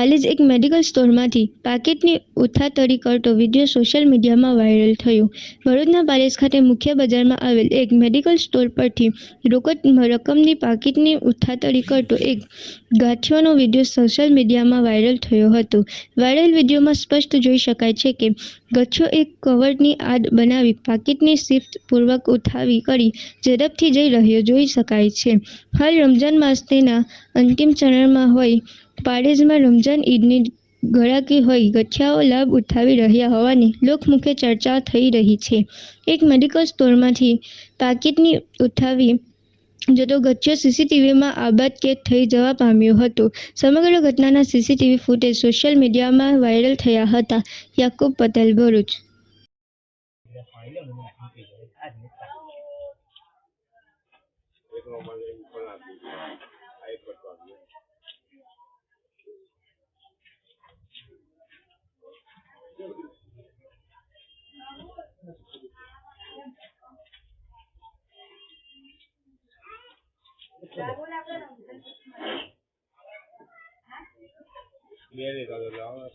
પાલેજ એક મેડિકલ સ્ટોરમાંથી પાકીટની ઉથાતરી કરતો વીડિયો સોશિયલ મીડિયામાં વાયરલ થયો. ભરૂચના પાલેસ ખાતે મુખ્ય બજારમાં આવેલ એક મેડિકલ સ્ટોર પરથી રોકડ રકમની પાકીટની ઉથાતરી કરતો એક ગાંઠિયોનો વીડિયો સોશિયલ મીડિયામાં વાયરલ થયો હતો. વાયરલ વિડીયોમાં સ્પષ્ટ જોઈ શકાય છે કે ગચ્છો એક કવરની આડ બનાવી પાકીટની શિફ્ટ પૂર્વક ઉઠાવી કરી ઝડપથી જઈ રહ્યો જોઈ શકાય છે. હાલ રમઝાન માસ તેના અંતિમ ચરણમાં હોય પાડેજમાં રમઝાન ઈદની ગળાકી હોય, ગઠિયાઓ લાભ ઉઠાવી રહ્યા હોવાની લોકમુખે ચર્ચા થઈ રહી છે. એક મેડિકલ સ્ટોરમાંથી પાકીટની ઉઠાવી જતો ગઠિયો સીસીટીવીમાં આબાદ કેદ થઈ જવા પામ્યો હતો. સમગ્ર ઘટનાના સીસીટીવી ફૂટેજ સોશિયલ મીડિયામાં વાયરલ થયા હતા. યાકુબ પટેલ, ભરૂચ. એક Mire, la doblamos la